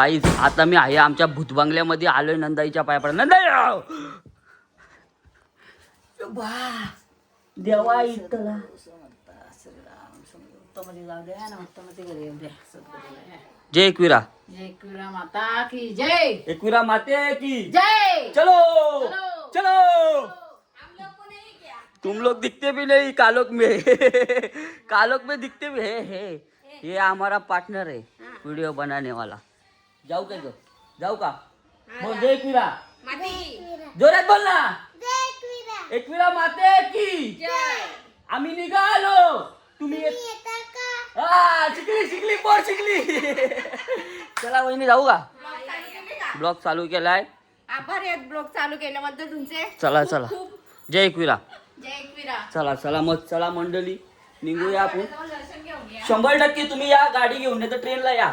काहीच आता मी आहे आमच्या भूतबंगल्यामध्ये आलोय नंदाईच्या पाया पडा नंदाई देवा इतला. जय एकविरा. जय एकविरा माता की जय. एकविरा माते की. जय. चलो. चलो। चलो. तुम लोग दिखते भी नहीं कालोक में. कालोक में दिखते भी है है. ये हमारा पार्टनर है. वीडियो बनाने वाला. जाऊ का गं? जाऊ का? बोल जय एकविरा. जोरात बोल ना. एकविरा. माते की. आम्ही निघालो. तुम्ही येत- हा शिकली शिकली पोर शिकली. चला वहिनी जाऊ का? ब्लॉग चालू केलाय. आभार आहेत ब्लॉग चालू केल्याबद्दल तुमचे. चला चला. जय एकविरा. जय एकविरा. चला चला मग चला मंडळी. निघूया आपण. शंभर टक्के तुम्ही या गाडी घेऊन नाही तर ट्रेनला या.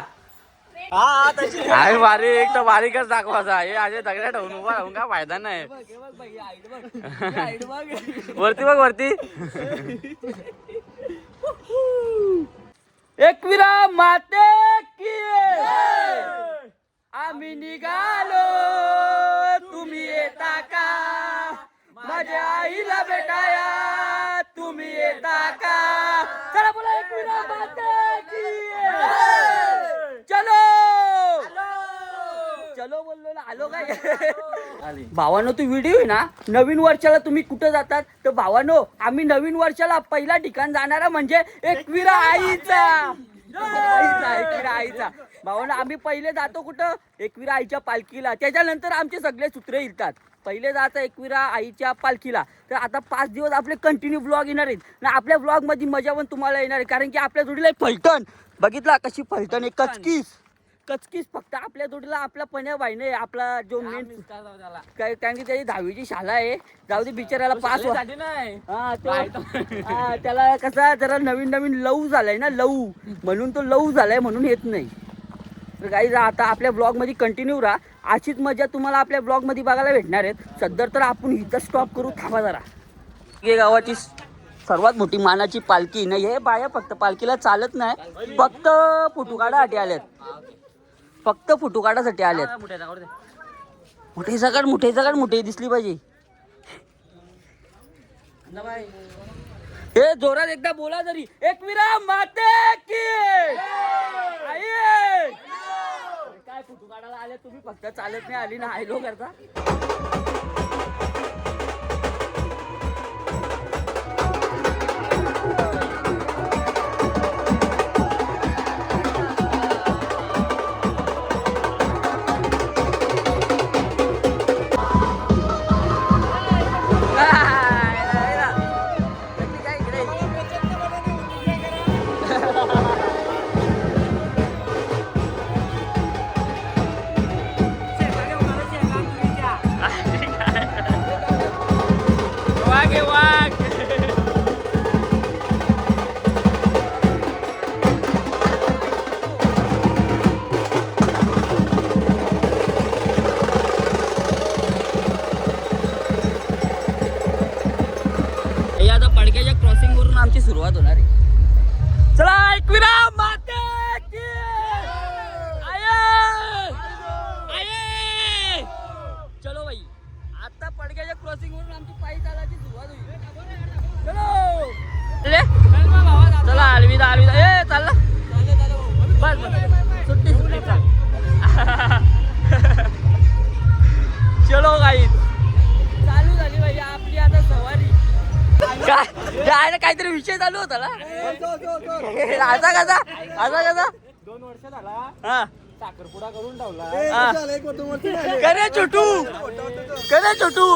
आहे बारीक एक तर बारीकच दाखवायचा हे असे दगड्या ठेवून उभा राहून काय फायदा नाही. वरती बघ वरती. एकविरा माते की आम्ही निघालो. तुम्ही येता का? माझ्या आईला भेटाया. तुम्ही येता का? चला बोला एकविरा माते की चलो. चलो बोललो ना आलो. काय भावानो तू व्हिडिओ आहे ना? नवीन वर्षाला तुम्ही कुठं जातात? तर भावानो आम्ही नवीन वर्षाला पहिला ठिकाण जाणारा म्हणजे एकविरा आईचा. आईचा एकविरा आईचा. भावानो आम्ही पहिले जातो कुठं? एकविरा आईच्या पालखीला. त्याच्यानंतर आमचे सगळे सूत्र येतात पहिले जायचं एकविरा आईच्या पालखीला. तर आता पाच दिवस आपले कंटिन्यू ब्लॉग येणार आहेत. ना आपल्या ब्लॉगमध्ये मजा पण तुम्हाला येणार आहे. कारण की आपल्या जोडीला एक फलटण. बघितला कशी फलटण आहे? कचकीस. कचकीस फक्त आपल्या जोडीला आपला पण्या बाईने आपला जो मेन काय कारण की त्याची दहावीची शाळा आहे. जाऊ दे बिचाराला पास नाही. त्याला कसा जरा नवीन नवीन लव झालाय ना लव. म्हणून तो लव झालाय म्हणून येत नाही. तर काही आता आपल्या ब्लॉगमध्ये कंटिन्यू राहा. अशीच मजा तुम्हाला आपल्या ब्लॉगमध्ये बघायला भेटणार आहेत. सध्या तर आपण इथं स्टॉप करू. थांबा जरा. हे गावाची सर्वात मोठी मानाची पालखी. नाही हे बाया फक्त पालखीला चालत नाही. फक्त फोटो काढासाठी आल्यात. फक्त फोटो काढासाठी आल्यात मोठे सगळं मोठे सगळं मोठे दिसली पाहिजे. हे जोरात एकदा बोला जरी. एकविरा माते की! काय फोटो काढायला आले तुम्ही? फक्त चालत नाही आली ना आयलो करता विषय चालू होता ना? असा कसा? असा कसा? दोन वर्ष झाला. हा. साखरपुडा करून ठेवला. हा. करे छोटू. करे छोटू.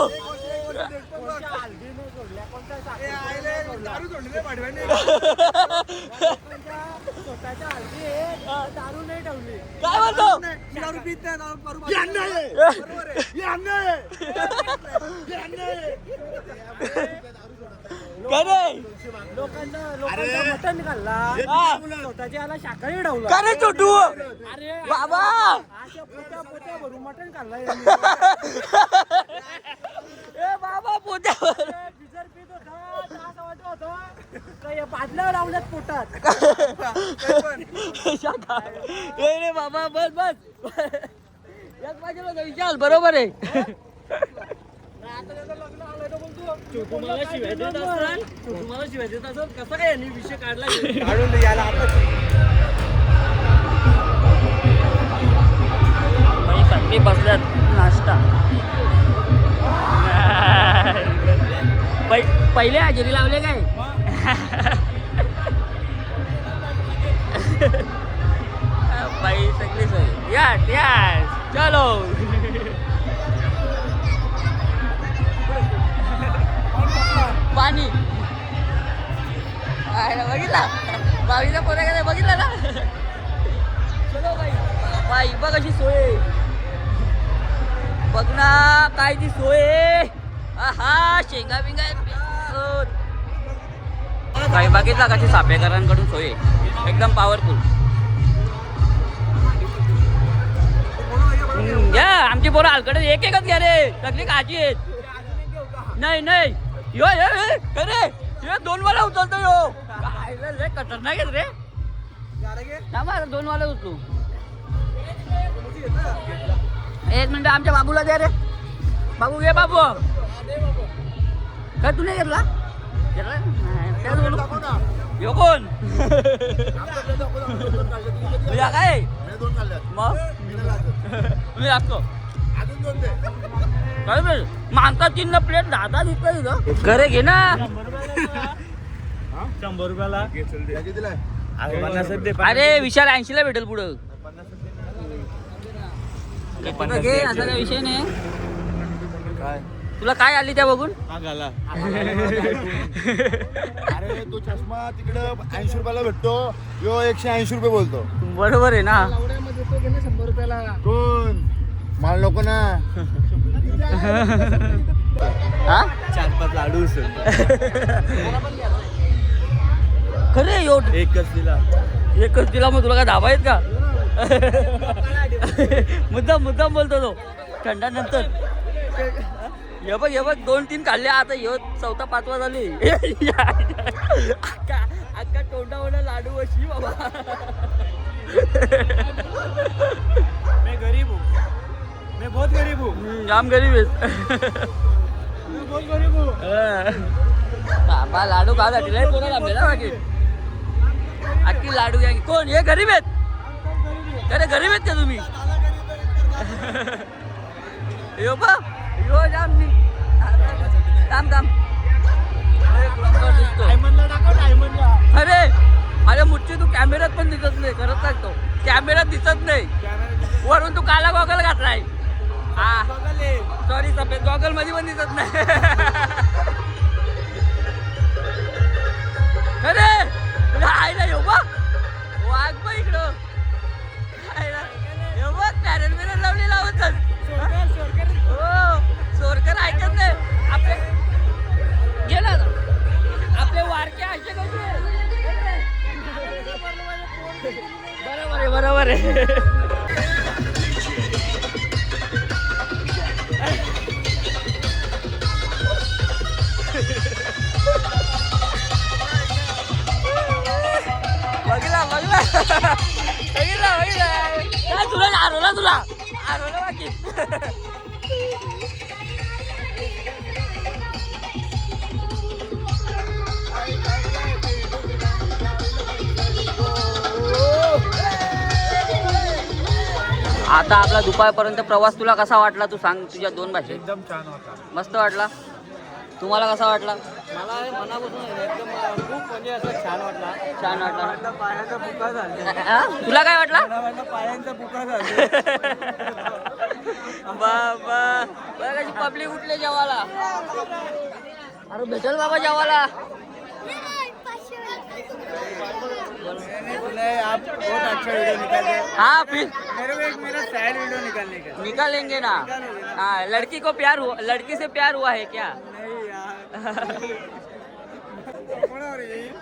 दारू नाही ठेवली. काय म्हणतो? करे लोकांना लोकांना मटण खाल्ला. हा. स्वतःच्या याला शाकाहारी ठेवला करे छोटू. अरे. बाबा. अशा पोट्या पोट्या भरून मटण खाल्लाय ए बाबा पोट्यावर पीत होता. रे बाबा बस बस. एक बाजूला जा, विशाल. बरोबर आहे. तुम्हाला शिवाय देत असाल? तुम्हाला शिवाय देत असाल? कसं काय यांनी विषय काढला बाई सगळे बसल्यात. नाश्ता. पहिले हजेरी लावले काय? बाई सगळी सोय यास यास. चलो. आहे बघितला? बावीचा पोऱ्या काय बघितला ना? चलो बाई. बाई बघ अशी सोय. बघ ना काय ती सोय आहे. आहा शेंगा बिंगा काही बघितला कशी सापेकरांकडून सोय. एकदम पॉवरफुल घ्या आमची पोरं हलकडे एक एकच घ्या रे. सगळी काळजी आहेत. नाही नाही. यो यो यो, अरे यो दोन वाला उचलतो यो. रे, खतरनाक आहेत रे. थांब आता दोन वाला उचलू एक मिनिट आमच्या बाबूला द्या रे. बाबू घे बाबू. काय तू नाही घेतला? घेतला? त्याच बोलू. ह्यो कोण? तुझ्या काय? मग? मी लागतो काय मागचा चिन्ह प्लेट दहा दहा तिथं घरे घे ना. शंभर रुपयाला अरे पन्नास दे अरे विशाल ऐंशी ला भेटेल पुढं. घे असा काय विषय नाही. तुला काय आली त्या बघून? अरे तो चष्मा तिकडं ऐंशी रुपयाला भेटतो. यो एकशे ऐंशी रुपये बोलतो. बरोबर आहे ना. कोण? मला नको ना. हा? चार पाच लाडू खरे यो एकच दिला. एकच दिला मग तुला काय धाबा आहेत का? मुद्दाम मुद्दाम बोलतो तो. थंडा नंतर हे बघ हे बघ दोन तीन काढले आता ह्यो चौथा पाचवा झाली. अक्का अक्का तोंडावर लाडू अशी बाबा. मैं गरीब हूँ। मैं बहुत गरीब हूँ। जाम गरीब आहेस. मैं बहुत गरीब हूँ। बाबा लाडू लय पोरं लांबले ना बाकी. अख्खी लाडू घ्या कोण? हे गरीब आहेत. अरे गरीब आहेत का तुम्ही? यो बा यो जाम मी. थांब थांब. अरे अरे मुठची तू कॅमेऱ्यात पण दिसत नाही खरंच सांगतो. कॅमेऱ्यात दिसत नाही. वरून तू काला गॉगल घातलाय. हा. सॉरी सफेद गॉगलमध्ये पण दिसत नाही. आता आपला दुपारपर्यंत प्रवास तुला कसा वाटला? तू सांग तुझ्या दोन भाषेत. एकदम छान होता मस्त वाटला? तुम्हाला कसा वाटला? मला मनापासून एकदम खूप म्हणजे असं छान वाटला. छान वाटला? पायांचा बुका झाला? तुला काय वाटला? पायांचा बुका झाला. बाबा. कशी पब्लिक उठले जेवाला अरे भेटल बाबा जेवाला नहीं आप बहुत अच्छा वीडियो निकाले हाँ फिर मेरे को एक मेरा सैड वीडियो निकालने का। निकालेंगे ना? हाँ लड़की को प्यार हुआ लड़की से प्यार हुआ है क्या? नहीं यार?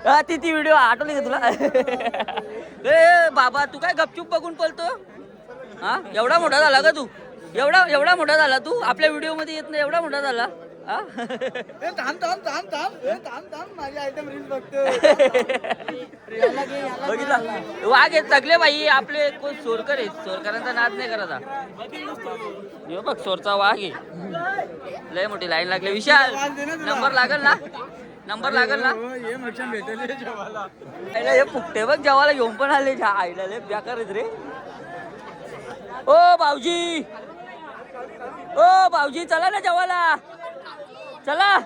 हा, ती ती व्हिडिओ आठवली का तुला। ए बाबा तू काय गपचूप बघून पळतो? हा एवढा मोठा झाला का तू? एवढा एवढा मोठा झाला तू? आपल्या व्हिडिओमध्ये येत नाही एवढा मोठा झाला. हा? बघितलं? वाघ आहेत सगळे बाई. आपले कोण सोरकर आहेत? सोरकरांचा नाद नाही करायचा हे. बघ सोरचा वाघ आहे लय मोठी लाईन लागली. विशाल नंबर लागल ना? नंबर लागल ना? आईला हे फुकटे बघ जेवायला घेऊन पण आले. आईला लय बेकार आहेत रे. ओ भाऊजी. ओ भाऊजी चला ना जेवायला. चला.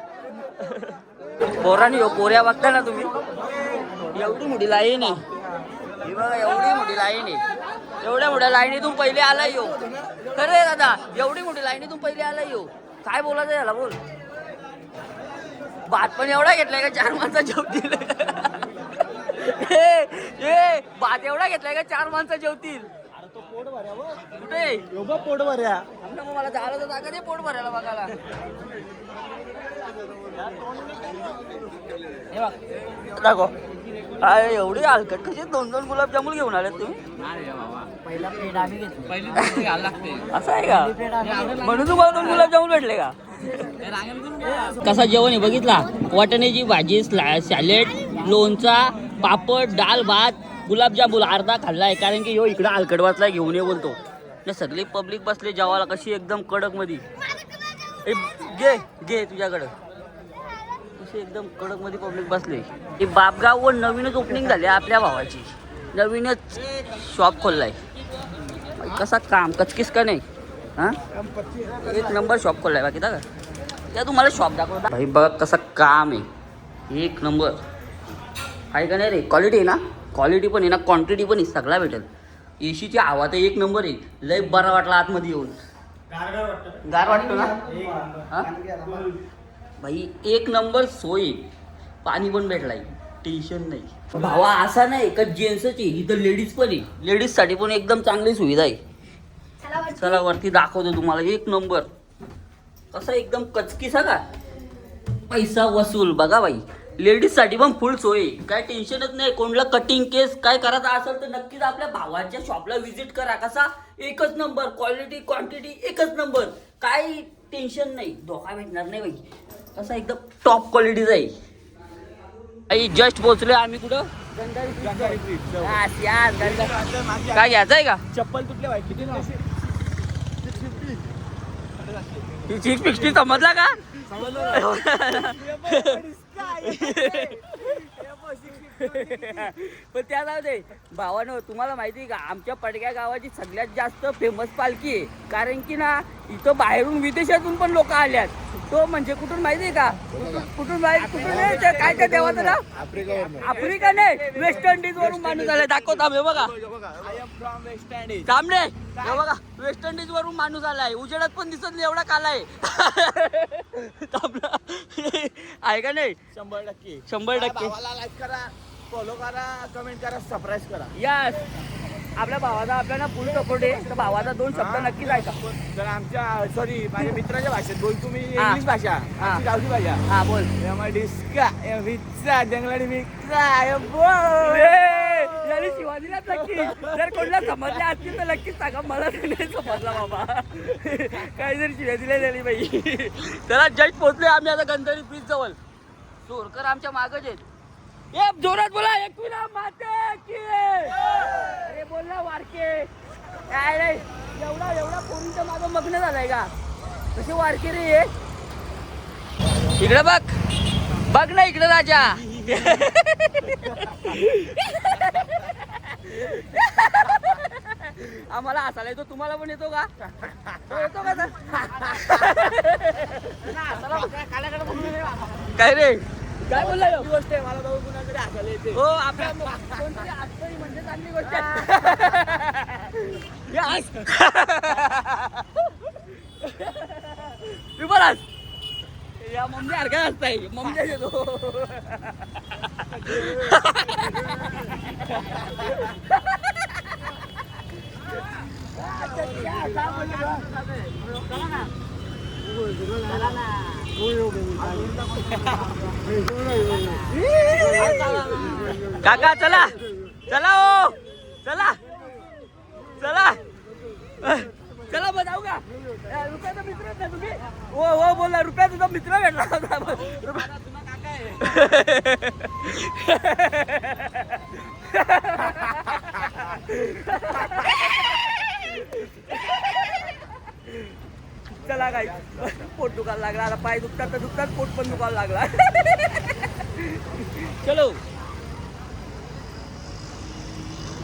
पोरांनी पोऱ्या बघता ना तुम्ही. एवढी मोठी लाईन आहे. ही बघा एवढी मोठी लाईन आहे. एवढ्या मोठ्या लाईनीतून पहिले आला येऊ खरे दादा एवढी मोठी लाईनीतून पहिले आला येऊ काय बोलायचं याला बोल. भात पण एवढा घेतलाय का चार माणसा जेवतील? ए, भात एवढा घेतलाय का चार माणसं जेवतील? पोट मला झालं तर जागा दे पोट भरायला बघायला. हे बघ. दाखव. काय एवढी हलकट कशी दोन दोन गुलाबजामुन घेऊन आलेत तुम्ही? पहिला प्लेट आम्ही घेतली. असं आहे का? म्हणून तुम्हाला दोन गुलाबजामुन भेटले का? कसा जेवण आहे? बघितला. वाटण्याची भाजी सॅलेड लोणचा पापड डाल भात गुलाबजामुन अर्धा खाल्लाय कारण की ह्यो इकडं हलकडवातला घेऊन ये बोलतो. ना सगळी पब्लिक बसले जेवायला कशी एकदम कडकमध्ये घे घे तुझ्याकडं. कशी एकदम कडकमध्ये पब्लिक बसले. ही बापगाव व नवीनच ओपनिंग झाली आपल्या भावाची. नवीनच शॉप खोललाय. कसा काम कचकीस का नाही? हां? एक नंबर शॉप खोललाय बाकी का त्या तुम्हाला शॉप दाखवता. भाई बघ कसं काम आहे. एक नंबर आहे का नाही रे? क्वालिटी आहे ना? क्वालिटी पण आहे ना क्वांटिटी पण आहे सगळा भेटेल. एशीची हवा तर एक नंबर आहे. लय बरा वाटला आतमध्ये येऊन. गार वाटतो ना? हा? भाई एक नंबर सोय. पाणी पण भेटलाय. टेन्शन नाही. भावा असा नाही का जेंट्सच आहे इथं लेडीज पण आहे. लेडीजसाठी पण एकदम चांगली सुविधा आहे. चला वरती. दाखवतो तुम्हाला. एक नंबर कसा एकदम कचकीसा का? पैसा वसूल. बघा बाई. लेडीजसाठी पण फुल सोय. काय टेन्शनच नाही. कोणला कटिंग केस काय करायचं असेल तर नक्कीच आपल्या भावाच्या शॉपला व्हिजिट करा. कसा? एकच नंबर क्वालिटी क्वांटिटी एकच नंबर काय टेन्शन नाही. धोका भेटणार नाही बाई. कसा एकदम टॉप क्वालिटीचा आहे. आई जस्ट पोहोचलोय आम्ही कुठं? काय घ्यायचं आहे का? चप्पल तुटले बाई किती सिक्स समजला का पण त्या जाऊ दे. भावानं तुम्हाला माहिती आहे का? आमच्या पडक्या गावाची सगळ्यात जास्त फेमस पालखी आहे. कारण की ना इथं बाहेरून विदेशातून पण लोक आल्यात. तो म्हणजे कुठून माहिती आहे का? कुठून- माहिती कुठून आहे ते काय त्या देवाचं ना आफ्रिका नाही. वेस्ट इंडिज वरून माणूस आलाय. दाखवता हे बघा. हे बघा. वेस्ट इंडिज वरून माणूस आलाय. उजेडात पण दिसत नाही एवढा कालाय तांबडा. आहे का नाही? शंभर टक्के. शंभर टक्के. लाईक करा फॉलो करा कमेंट करा सबस्क्राईब करा. यस आपल्या भावाचा आपल्याला फुल सपोर्ट आहे. तर भावाचा दोन शब्द नक्कीच ऐका. तर आमच्या सॉरी माझ्या मित्राच्या भाषेत बोल. तुम्ही हा. इंग्लिश भाषा हा. आमची गावची भाषा. हा बोल. डिस्का या विच्चा जंगलाडी मिक्सा या बोल. याने नक्की. जर कोणाला समजले असतील तर नक्कीच सांगा. मला तर नाही समजला बाबा. शिवाजीला झाली बाई. त्याला जस्ट पोहोचले आम्ही आता गंधरी ब्रिज जवळ. चोरकर आमच्या मागच आहेत. ए जोरात बोला. एकविरा माते की. बोल ना वारके. काय रे? एवढा एवढा पोरींच्या मागं मग्न झालाय का? कसे वारके रे हे? इकडे बघ. बघ ना इकडे राजा. आम्हाला हसायला येतो तुम्हाला पण येतो का? तो येतो का तर? काय रे? काय बोलला? गोष्ट आहे मला बघून कुणाकडे हसायला येते. हो आपल्या कोणतरी हसतोय या मम्मी सारखा असताय मम्मी येतो काका चला. चला ओ चला. चला. चला बताऊ का? रुपयाचा मित्र ना तुम्ही? हो हो बोला. रुपया तुझा मित्र भेटला होता. चला काही पोट दुखायला लागला. आता पाय दुखतात तर दुखतात पोट पण दुखायला लागला. चलो.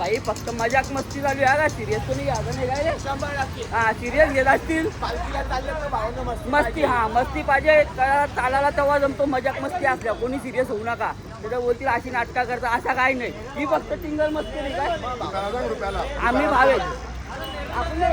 बाई फक्त मजाक मस्ती चालू आहे. का सिरियस कोणी घ्यायचं नाही काय रे शंभर टक्के. हा सिरियस घेत असतील. पालखीला चाललं तर भावानं मस्ती मस्ती हा मस्ती पाहिजे. कळाला चालायला तेव्हा जमतो मजाक मस्ती असल्या. कोणी सिरियस होऊ नका. तिथं बोलतील अशी नाटका करता असा काही नाही. ही फक्त सिंगल मस्ती नाही काय? आम्ही भावेत. आपले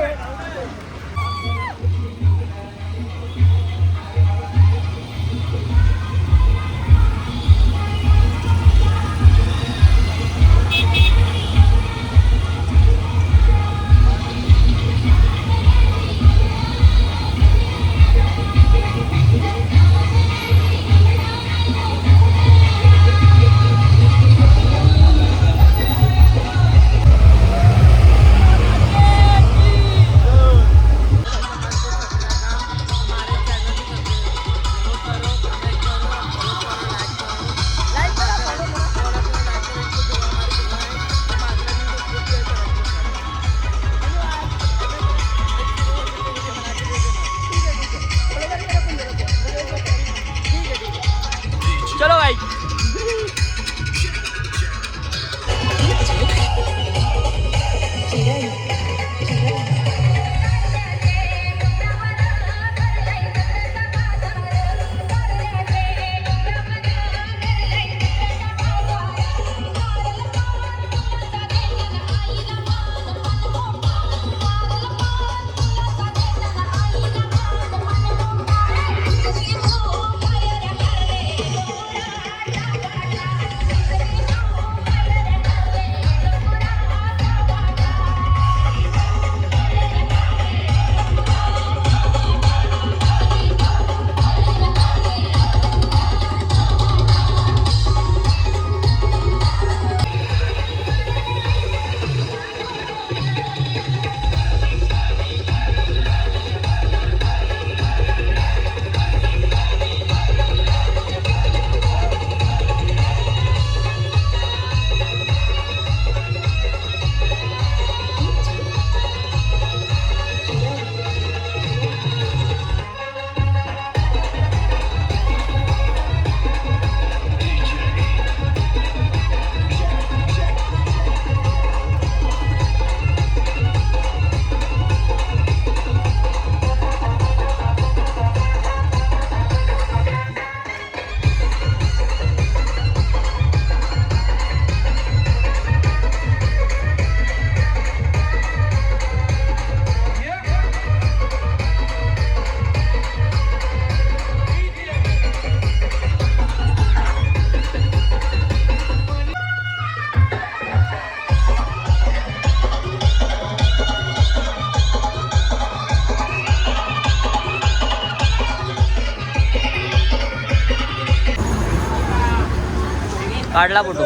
काढला फोटो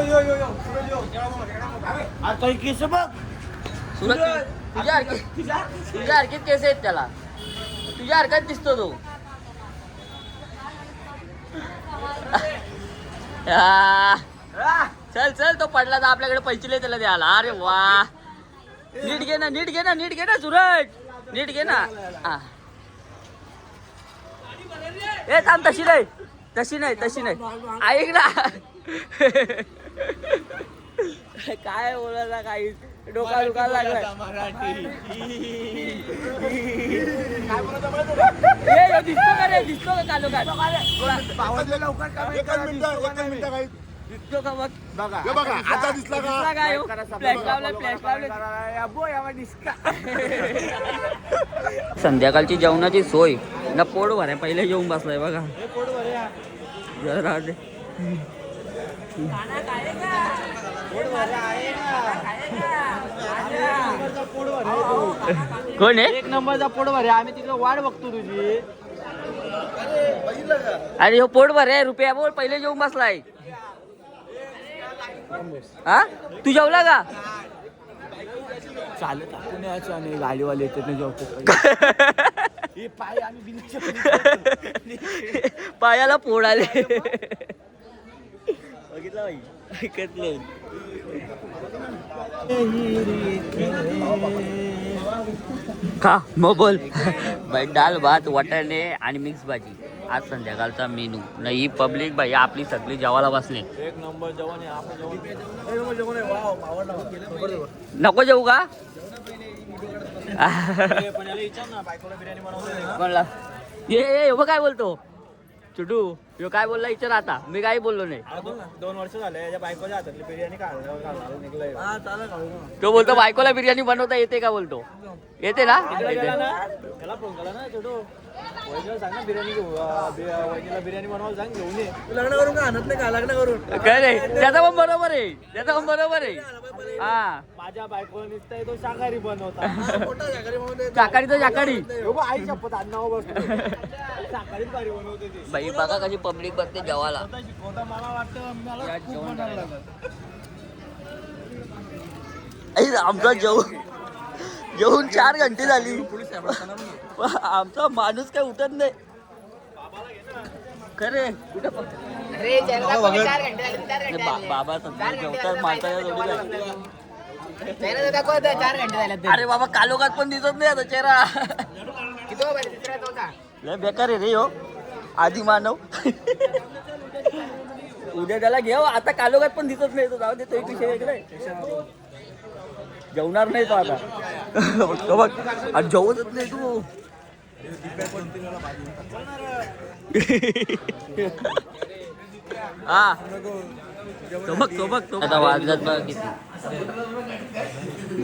केस बघ. तुझ्या हरकत तुझ्या हरकत केस आहेत त्याला. तुझ्या हरकत दिसतो तो. चल चल तो पडला तर आपल्याकडे पैसे लय त्याला द्यायला. अरे वा. नीट घे ना नीट घे ना नीट घे ना सूरज नीट घे ना. ए थांब तशी नाही. तशी नाही तशी नाही. ऐक ना काय बोलायला काही? डोका लागलाय. ए, यो दिसतो का रे? दिसतो का कालो काय दिसतो का बघ. हे बघा आता दिसला दिसला का? का यो फ्लॅश लावलाय फ्लॅश लावलाय संध्याकाळची जेवणाची सोय. ना पोट भराय पहिले जेवून बसलाय बघा. जरा दे. कोण आहे? एक नंबरचा पोट भरे आम्ही तिकडे वाट बघतो तुझी. अरे हो पोट भर आहे. रुपया बोल पहिले जेवून बसलाय. हा? तू जेवला का? चालत आपण यायचं आणि गाडीवाले येतात ना जेव्हा हे पाय आम्ही पायाला फोड आले. ऐकत नाही का मग बोल बाई डाल भात वाटाणे आणि मिक्स भाजी. आज संध्याकाळचा मेनू नाही ही पब्लिक बाई आपली सगळी जेवायला बसले. एक नंबर जेवण आहे आपण जेवण. एक नंबर जेवण आहे वाव आवडला नको जेवू का? ये ये यो काय बोलतो? चुटू यो काय बोलला विचार आता. मी काही बोललो नाही. दोन वर्ष झाले या बायकोच्या हातातली बिर्याणी हा तो बोलतो बायकोला बिर्याणी बनवता येते का बोलतो? येते ना? त्याला फोन केला ना छोटो वहिनीला सांग ना बिर्याणी घेऊ. अं, बि- वहिनीला बिर्याणी बनवायला सांग घेऊन ये. लग्न करून का आणत नाही का? लग्न करून काय रे त्याचा पण बरोबर आहे. त्याचा पण बरोबर आहे. हा. माझ्या बायकोला निघता तो शाकाहारी बनवता. मोठा शाकाहारी तर शाकाहारी. हो बा, आई शपथ बसतो. शाकाहारीच भारी बनवते ती. बाई बघा कशी पब्लिक बसते जेवायला स्वतः शिकवता मला वाटतं मला खूप बनावं लागलं. आई, आमचा जेवण जेवून चार घंटे झाली. आमचा माणूस काय उठत नाही. खरे कुठे अरे ज्यांना कोणी चार घंटे झाले चार घंटे झाले. बाबा सध्या जेवतात माणसाच्या जोडी त्यानं तर दाखवतं, चार घंटे झाले अरे बाबा कालोखात पण दिसत नाही आता चेहरा. किती हो लय बेकार आहे रे हो. आधी मानव. उद्या त्याला घेऊ आता कालोखात पण दिसत नाही तो जाऊ दे तो एक विषय वेगळा आहे. जेवणार नाही तो आता. तो बघ आणि जेवतच नाही तू. हा. तो बघ तो बघ तो आता वाजल्यात बघ किती.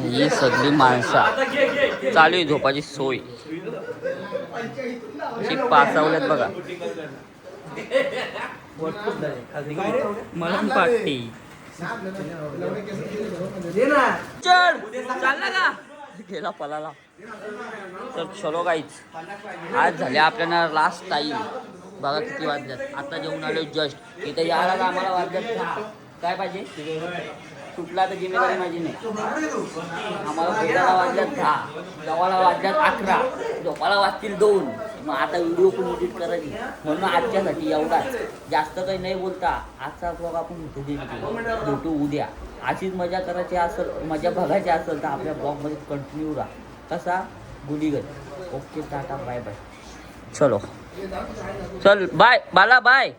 ही सगळी माणसा. चालू आहे झोपाची सोय. ची पासावल्यात बघा. मलम पाटी चल चालला का गेला पलाला तर चलो. काहीच आज झाले आपल्याला लास्ट टाईम बघा किती वाजल्यात आता जेवून आलो जस्ट इथं यायला तर आम्हाला वाजल्यात काय पाहिजे सुटला तर जिम्मेदारी माझी नाही. आम्हाला भेटायला वाजल्यात दहा जेवायला वाजल्यात अकरा झोपायला वाजतील दोन. मग आता व्हिडिओ पण एडिट करायची म्हणून आजच्यासाठी एवढाच. जास्त काही नाही बोलता. आजचा ब्लॉग आपण देतो भेटू उद्या. अशीच मजा करायची असेल मजा बघायची असेल तर आपल्या ब्लॉगमध्ये कंटिन्यू राहा. कसा? गुलीगत ओके टाटा बाय बाय चलो. चल बाय बाला बाय